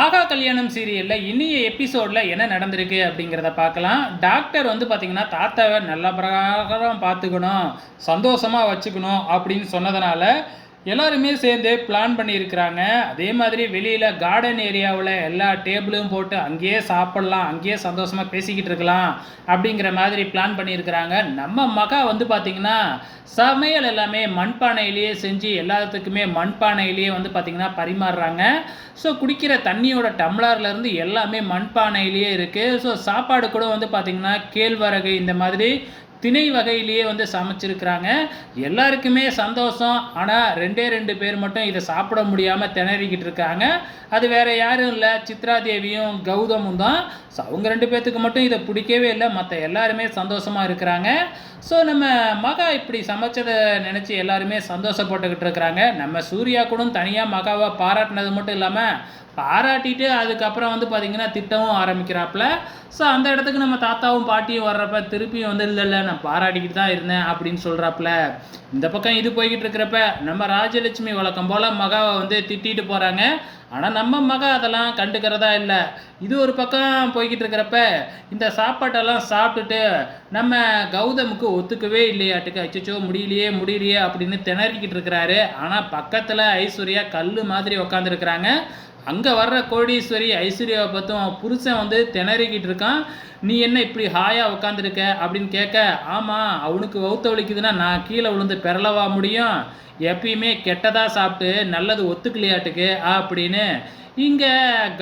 ஆகா கல்யாணம் சீரியலில் இனிய எபிசோடில் என்ன நடந்திருக்கு அப்படிங்கிறத பார்க்கலாம். டாக்டர் வந்து பார்த்திங்கன்னா தாத்தாவை நல்ல பிரகாரம் பார்த்துக்கணும் சந்தோஷமாக வச்சுக்கணும் அப்படின்னு சொன்னதுனால எல்லாருமே சேர்ந்து பிளான் பண்ணியிருக்கிறாங்க. அதே மாதிரி வெளியில் கார்டன் ஏரியாவில் எல்லா டேபிளும் போட்டு அங்கேயே சாப்பிட்லாம் அங்கேயே சந்தோஷமாக பேசிக்கிட்டு இருக்கலாம் அப்படிங்கிற மாதிரி பிளான் பண்ணியிருக்கிறாங்க. நம்ம மகா வந்து பார்த்திங்கன்னா சமையல் எல்லாமே மண்பானையிலேயே செஞ்சு எல்லாத்துக்குமே மண்பானையிலேயே வந்து பார்த்திங்கன்னா பரிமாறுறாங்க. ஸோ குடிக்கிற தண்ணியோட டம்ளர்லேருந்து எல்லாமே மண்பானையிலேயே இருக்குது ஸோ சாப்பாடு கூட வந்து பார்த்திங்கன்னா கேழ்வரகு இந்த மாதிரி திணை வகையிலேயே வந்து சமைச்சிருக்கிறாங்க. எல்லாருக்குமே சந்தோஷம். ஆனால் ரெண்டே ரெண்டு பேர் மட்டும் இதை சாப்பிட முடியாமல் திணறிக்கிட்டு இருக்காங்க. அது வேற யாரும் இல்லை. சித்ரா தேவியும் கௌதமும் தான். ஸோ அவங்க ரெண்டு பேர்த்துக்கு மட்டும் இதை பிடிக்கவே இல்லை. மற்ற எல்லாருமே சந்தோஷமாக இருக்கிறாங்க. ஸோ நம்ம மகா இப்படி சமைச்சதை நினச்சி எல்லாருமே சந்தோஷப்பட்டுக்கிட்டு இருக்கிறாங்க. நம்ம சூர்யா கூட தனியாக மகாவை பாராட்டினது மட்டும் இல்லாமல் பாராட்டிட்டு அதுக்கப்புறம் வந்து பார்த்திங்கன்னா திட்டமும் ஆரம்பிக்கிறாப்புல. ஸோ அந்த இடத்துக்கு நம்ம தாத்தாவும் பாட்டியும் வர்றப்ப திருப்பியும் வந்து இல்லை இல்லை நான் பாராட்டிக்கிட்டு தான் இருந்தேன் அப்படின்னு சொல்கிறாப்புல இந்த பக்கம் இது போய்கிட்டு இருக்கிறப்ப நம்ம ராஜலட்சுமி வழக்கம் போல் மகாவை வந்து திட்டிட்டு போகிறாங்க ஆனால் நம்ம மக அதெல்லாம் கண்டுக்கிறதா இல்லை. இது ஒரு பக்கம் போய்கிட்டு இருக்கிறப்ப இந்த சாப்பாட்டெல்லாம் சாப்பிட்டுட்டு நம்ம கௌதமுக்கு ஒத்துக்கவே இல்லையாட்டுக்கு. அச்சச்சோ முடியலையே முடியலையே அப்படின்னு திணறிக்கிட்டு இருக்கிறாரு. ஆனால் பக்கத்தில் ஐஸ்வர்யா கல் மாதிரி உக்காந்துருக்குறாங்க. அங்கே வர்ற கோடீஸ்வரி ஐஸ்வர்யாவை பார்த்தும் புருஷன் வந்து திணறிக்கிட்டு இருக்கான். நீ என்ன இப்படி ஹாயாக உட்காந்துருக்க அப்படின்னு கேட்க ஆமாம் அவனுக்கு வௌத்த வலிக்குதுன்னா நான் கீழே விழுந்து பெறலவா முடியும்? எப்பயுமே கெட்டதாக சாப்பிட்டு நல்லது ஒத்துக்கலையாட்டுக்கு அப்படின்னு. இங்கே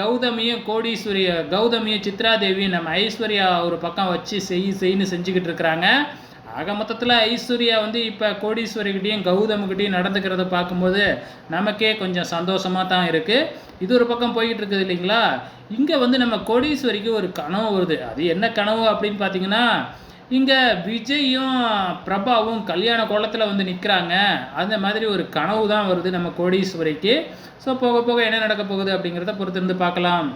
கௌதமியும் கோடீஸ்வரி கௌதமியும் சித்ராதேவியும் நம்ம ஐஸ்வர்யா ஒரு பக்கம் வச்சு செய் செய்ன்னு செஞ்சுக்கிட்டு இருக்கிறாங்க. ஆக மொத்தத்தில் ஐஸ்வர்யா வந்து இப்போ கோடீஸ்வரிக்கிட்டேயும் கௌதமுக்கிட்டேயும் நடந்துக்கிறத பார்க்கும்போது நமக்கே கொஞ்சம் சந்தோஷமாக தான் இருக்குது இது ஒரு பக்கம் போய்கிட்டு இருக்குது இல்லைங்களா? இங்கே வந்து நம்ம கோடீஸ்வரிக்கு ஒரு கனவு வருது. அது என்ன கனவு அப்படின்னு பார்த்தீங்கன்னா இங்கே விஜயும் பிரபாவும் கல்யாண கோலத்தில் வந்து நிற்கிறாங்க அந்த மாதிரி ஒரு கனவு தான் வருது நம்ம கோடீஸ்வரிக்கு. ஸோ போக போக என்ன நடக்க போகுது அப்படிங்கிறத பொறுத்திருந்து பார்க்கலாம்.